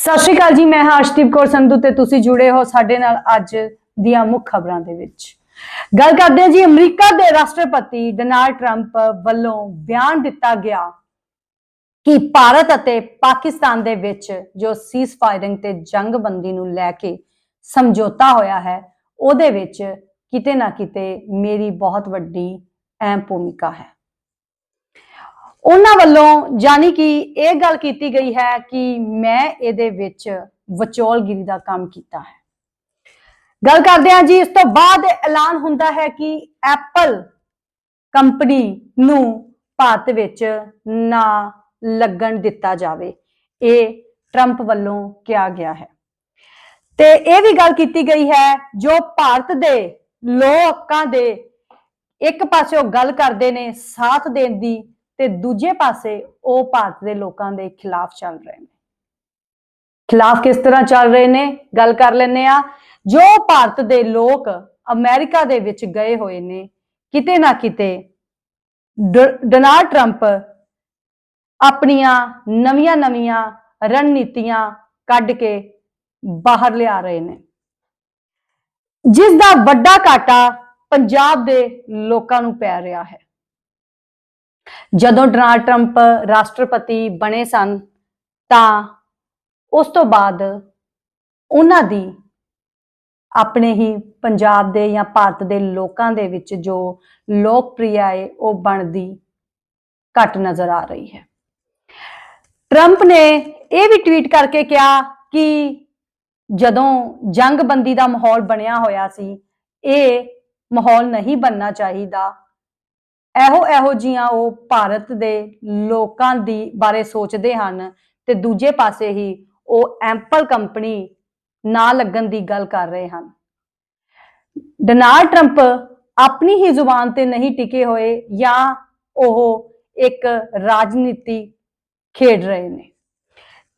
ਸਤਿ ਸ਼੍ਰੀ ਅਕਾਲ ਜੀ, ਮੈਂ ਹਰਸ਼ਦੀਪ ਕੌਰ ਸੰਧੂ ਤੇ ਤੁਸੀਂ ਜੁੜੇ ਹੋ ਸਾਡੇ ਨਾਲ ਅੱਜ ਦੀਆਂ ਮੁੱਖ ਖਬਰਾਂ ਦੇ ਵਿੱਚ। ਗੱਲ ਕਰਦੇ ਹਾਂ ਜੀ, ਅਮਰੀਕਾ ਦੇ ਰਾਸ਼ਟਰਪਤੀ ਡੋਨਾਲਡ ਟਰੰਪ ਵੱਲੋਂ ਬਿਆਨ ਦਿੱਤਾ ਗਿਆ ਕਿ ਭਾਰਤ ਅਤੇ ਪਾਕਿਸਤਾਨ ਦੇ ਵਿੱਚ ਜੋ ਸੀਜ਼ ਫਾਇਰਿੰਗ ਤੇ ਜੰਗਬੰਦੀ ਨੂੰ ਲੈ ਕੇ ਸਮਝੌਤਾ ਹੋਇਆ ਹੈ, ਉਹਦੇ ਵਿੱਚ ਕਿਤੇ ਨਾ ਕਿਤੇ ਮੇਰੀ ਬਹੁਤ ਵੱਡੀ ਅਹਿਮ ਭੂਮਿਕਾ ਹੈ। ਉਹਨਾਂ ਵੱਲੋਂ ਜਾਨੀ ਕਿ ਇਹ ਗੱਲ ਕੀਤੀ ਗਈ ਹੈ ਕਿ ਮੈਂ ਇਹਦੇ ਵਿੱਚ ਵਿਚੋਲਗਿਰੀ ਦਾ ਕੰਮ ਕੀਤਾ ਹੈ। ਗੱਲ ਕਰਦੇ ਹਾਂ ਜੀ, ਇਸ ਤੋਂ ਬਾਅਦ ਐਲਾਨ ਹੁੰਦਾ ਹੈ ਕਿ ਐਪਲ ਕੰਪਨੀ ਨੂੰ ਭਾਰਤ ਵਿੱਚ ਨਾ ਲੱਗਣ ਦਿੱਤਾ ਜਾਵੇ। ਇਹ ਟਰੰਪ ਵੱਲੋਂ ਕਿਹਾ ਗਿਆ ਹੈ। ਤੇ ਇਹ ਵੀ ਗੱਲ ਕੀਤੀ ਗਈ ਹੈ, ਜੋ ਭਾਰਤ ਦੇ ਲੋਕਾਂ ਦੇ ਇੱਕ ਪਾਸੇ ਉਹ ਗੱਲ ਕਰਦੇ ਨੇ, ਸਾਥ ਦੇਣ ਦੀ ਤੇ ਦੂਜੇ ਪਾਸੇ ਉਹ ਭਾਰਤ ਦੇ ਲੋਕਾਂ ਦੇ ਖਿਲਾਫ ਚੱਲ ਰਹੇ ਨੇ। ਖਿਲਾਫ ਕਿਸ ਤਰ੍ਹਾਂ ਚੱਲ ਰਹੇ ਨੇ? ਗੱਲ ਕਰ ਲੈਨੇ ਆ ਜੋ ਭਾਰਤ ਦੇ ਲੋਕ ਅਮਰੀਕਾ ਦੇ ਵਿੱਚ ਗਏ ਹੋਏ ਨੇ, ਕਿਤੇ ਨਾ ਕਿਤੇ ਡ- ਡੋਨਾਲਡ ਟਰੰਪ ਆਪਣੀਆਂ ਨਵੀਆਂ-ਨਵੀਆਂ ਰਣਨੀਤੀਆਂ ਕੱਢ ਕੇ ਬਾਹਰ ਲਿਆ ਰਹੇ ਨੇ। ਜਿਸ ਦਾ ਵੱਡਾ ਘਾਟਾ ਪੰਜਾਬ ਦੇ ਲੋਕਾਂ ਨੂੰ ਪੈ ਰਿਹਾ ਹੈ। ਜਦੋਂ ਡੋਨਾਲਡ ਟਰੰਪ ਰਾਸ਼ਟਰਪਤੀ ਬਣੇ ਸਨ, ਤਾਂ ਉਸ ਤੋਂ ਬਾਅਦ ਉਹਨਾਂ ਦੀ ਆਪਣੇ ਹੀ ਪੰਜਾਬ ਦੇ ਜਾਂ ਭਾਰਤ ਦੇ ਲੋਕਾਂ ਦੇ ਵਿੱਚ ਜੋ ਲੋਕਪ੍ਰਿਯ ਹੈ, ਉਹ ਬਣਦੀ ਘੱਟ ਨਜ਼ਰ ਆ ਰਹੀ ਹੈ। ਟਰੰਪ ਨੇ ਇਹ ਵੀ ਟਵੀਟ ਕਰਕੇ ਕਿਹਾ ਕਿ ਜਦੋਂ ਜੰਗਬੰਦੀ ਦਾ ਮਾਹੌਲ ਬਣਿਆ ਹੋਇਆ ਸੀ, ਇਹ ਮਾਹੌਲ ਨਹੀਂ ਬਣਨਾ ਚਾਹੀਦਾ। ਇਹੋ ਇਹੋ ਜੀਆਂ ਉਹ ਭਾਰਤ ਦੇ ਲੋਕਾਂ ਦੀ ਬਾਰੇ ਸੋਚਦੇ ਹਨ ਤੇ ਦੂਜੇ ਪਾਸੇ ਹੀ ਉਹ ਐਂਪਲ ਕੰਪਨੀ ਨਾ ਲੱਗਣ ਦੀ ਗੱਲ ਕਰ ਰਹੇ ਹਨ। ਡੋਨਾਲਡ ਟਰੰਪ ਆਪਣੀ ਹੀ ਜ਼ੁਬਾਨ ਤੇ ਨਹੀਂ ਟਿਕੇ ਹੋਏ ਜਾਂ ਉਹ ਇੱਕ ਰਾਜਨੀਤੀ ਖੇਡ ਰਹੇ ਨੇ।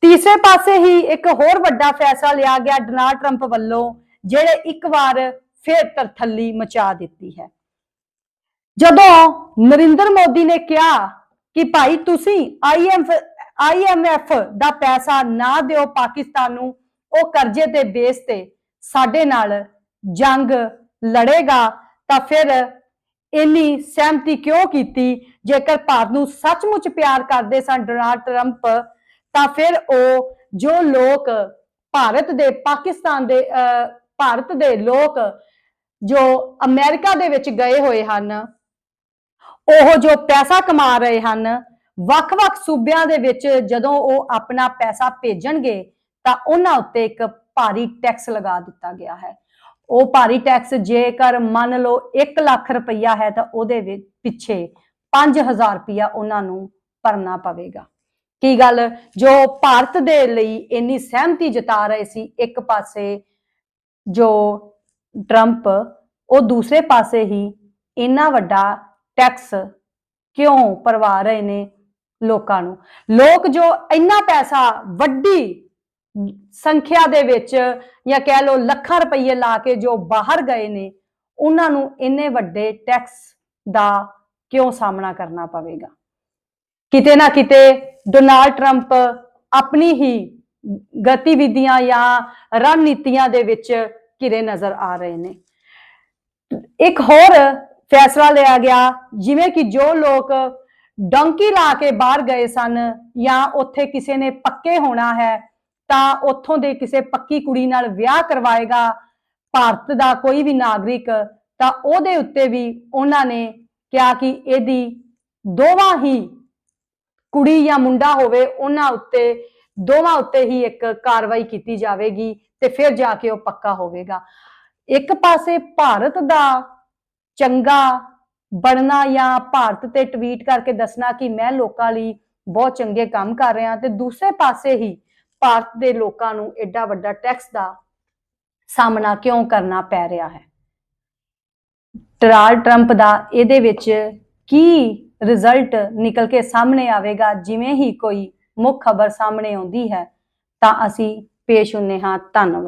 ਤੀਸਰੇ ਪਾਸੇ ਹੀ ਇੱਕ ਹੋਰ ਵੱਡਾ ਫੈਸਲਾ ਲਿਆ ਗਿਆ ਡੋਨਾਲਡ ਟਰੰਪ ਵੱਲੋਂ, ਜਿਹੜੇ ਇੱਕ ਵਾਰ ਫਿਰ ਤਰਥੱਲੀ ਮਚਾ ਦਿੱਤੀ ਹੈ। ਜਦੋਂ ਨਰਿੰਦਰ ਮੋਦੀ ਨੇ ਕਿਹਾ ਕਿ ਭਾਈ ਤੁਸੀਂ ਆਈਐਮਐਫ ਆਈਐਮਐਫ ਦਾ ਪੈਸਾ ਨਾ ਦਿਓ ਪਾਕਿਸਤਾਨ ਨੂੰ ਉਹ ਕਰਜ਼ੇ ਤੇ ਬੇਸ ਤੇ ਸਾਡੇ ਨਾਲ ਜੰਗ ਲੜੇਗਾ ਤਾਂ ਫਿਰ ਇੰਨੀ ਸਹਿਮਤੀ ਕਿਉਂ ਕੀਤੀ? ਜੇਕਰ ਭਾਰਤ ਨੂੰ ਸੱਚਮੁੱਚ ਪਿਆਰ ਕਰਦੇ ਸਨ ਡੋਨਾਲਡ ਟਰੰਪ ਤਾਂ ਫਿਰ ਉਹ ਜੋ ਲੋਕ ਭਾਰਤ ਦੇ ਪਾਕਿਸਤਾਨ ਦੇ ਅਹ, ਭਾਰਤ ਦੇ ਲੋਕ ਜੋ ਅਮਰੀਕਾ ਦੇ ਵਿੱਚ ਗਏ ਹੋਏ ਹਨ ਉਹ ਜੋ ਪੈਸਾ ਕਮਾ ਰਹੇ ਹਨ, ਵੱਖ-ਵੱਖ ਸੂਬਿਆਂ ਦੇ ਵਿੱਚ ਜਦੋਂ ਉਹ ਆਪਣਾ ਪੈਸਾ ਭੇਜਣਗੇ, ਤਾਂ ਉਹਨਾਂ ਉੱਤੇ ਇੱਕ ਭਾਰੀ ਟੈਕਸ ਲਗਾ ਦਿੱਤਾ ਗਿਆ ਹੈ। ਉਹ ਭਾਰੀ ਟੈਕਸ ਜੇਕਰ ਮੰਨ ਲਓ 1 ਲੱਖ ਰੁਪਈਆ ਹੈ, ਤਾਂ ਉਹਦੇ ਵਿੱਚ ਪਿੱਛੇ 5000 ਰੁਪਈਆ ਉਹਨਾਂ ਨੂੰ ਭਰਨਾ ਪਵੇਗਾ। ਕੀ ਗੱਲ? ਜੋ ਭਾਰਤ ਦੇ ਲਈ ਇੰਨੀ ਸਹਿਮਤੀ ਜਤਾ ਰਹੇ ਸੀ, ਇੱਕ ਪਾਸੇ ਜੋ ਟਰੰਪ ਉਹ ਦੂਸਰੇ ਪਾਸੇ ਹੀ ਇੰਨਾ ਵੱਡਾ ਟੈਕਸ ਕਿਉਂ ਭਰਵਾ ਰਹੇ ਨੇ ਲੋਕਾਂ ਨੂੰ? ਲੋਕ ਜੋ ਇੰਨਾ ਪੈਸਾ ਵੱਡੀ ਸੰਖਿਆ ਦੇ ਵਿੱਚ ਜਾਂ ਕਹਿ ਲਓ ਲੱਖਾਂ ਰੁਪਏ ਲਾ ਕੇ ਜੋ ਬਾਹਰ ਗਏ ਨੇ, ਉਹਨਾਂ ਨੂੰ ਇੰਨੇ ਵੱਡੇ ਟੈਕਸ ਦਾ ਕਿਉਂ ਸਾਹਮਣਾ ਕਰਨਾ ਪਵੇਗਾ? ਕਿਤੇ ਨਾ ਕਿਤੇ ਡੋਨਾਲਡ ਟਰੰਪ ਆਪਣੀ ਹੀ ਗਤੀਵਿਧੀਆਂ ਜਾਂ ਰਣਨੀਤੀਆਂ ਦੇ ਵਿੱਚ ਘਿਰੇ ਨਜ਼ਰ ਆ ਰਹੇ ਨੇ। ਇੱਕ ਹੋਰ ਫੈਸਲਾ ਲਿਆ ਗਿਆ ਜਿਵੇਂ ਕਿ ਜੋ ਲੋਕ ਡੰਕੀ ਲਾ ਕੇ ਬਾਹਰ ਗਏ ਸਨ ਜਾਂ ਉੱਥੇ ਕਿਸੇ ਨੇ ਪੱਕੇ ਹੋਣਾ ਹੈ, ਤਾਂ ਉੱਥੋਂ ਦੇ ਕਿਸੇ ਪੱਕੀ ਕੁੜੀ ਨਾਲ ਵਿਆਹ ਕਰਵਾਏਗਾ ਭਾਰਤ ਦਾ ਕੋਈ ਵੀ ਨਾਗਰਿਕ, ਤਾਂ ਉਹਦੇ ਉੱਤੇ ਵੀ ਉਹਨਾਂ ਨੇ ਕਿਹਾ ਕਿ ਇਹਦੀ ਦੋਵਾਂ ਹੀ ਕੁੜੀ ਜਾਂ ਮੁੰਡਾ ਹੋਵੇ, ਉਹਨਾਂ ਉੱਤੇ, ਦੋਵਾਂ ਉੱਤੇ ਹੀ ਇੱਕ ਕਾਰਵਾਈ ਕੀਤੀ ਜਾਵੇਗੀ ਤੇ ਫਿਰ ਜਾ ਕੇ ਉਹ ਪੱਕਾ ਹੋਵੇਗਾ। ਇੱਕ ਪਾਸੇ ਭਾਰਤ ਦਾ ਚੰਗਾ ਬਣਨਾ ਜਾਂ ਭਾਰਤ ਤੇ ਟਵੀਟ ਕਰਕੇ ਦੱਸਣਾ ਕਿ ਮੈਂ ਲੋਕਾਂ ਲਈ ਬਹੁਤ ਚੰਗੇ ਕੰਮ ਕਰ ਰਿਹਾ ਤੇ ਦੂਸਰੇ ਪਾਸੇ ਹੀ ਭਾਰਤ ਦੇ ਲੋਕਾਂ ਨੂੰ ਐਡਾ ਵੱਡਾ ਟੈਕਸ ਦਾ ਸਾਹਮਣਾ ਕਿਉਂ ਕਰਨਾ ਪੈ ਰਿਹਾ ਹੈ? ਡੋਨਾਲਡ ਟਰੰਪ ਦਾ ਇਹਦੇ ਵਿੱਚ ਕੀ ਰਿਜ਼ਲਟ ਨਿਕਲ ਕੇ ਸਾਹਮਣੇ ਆਵੇਗਾ? ਜਿਵੇਂ ਹੀ ਕੋਈ ਮੁੱਖ ਖਬਰ ਸਾਹਮਣੇ ਆਉਂਦੀ ਹੈ ਤਾਂ ਅਸੀਂ ਪੇਸ਼ ਹੁੰਨੇ ਹਾਂ। ਧੰਨਵਾਦ।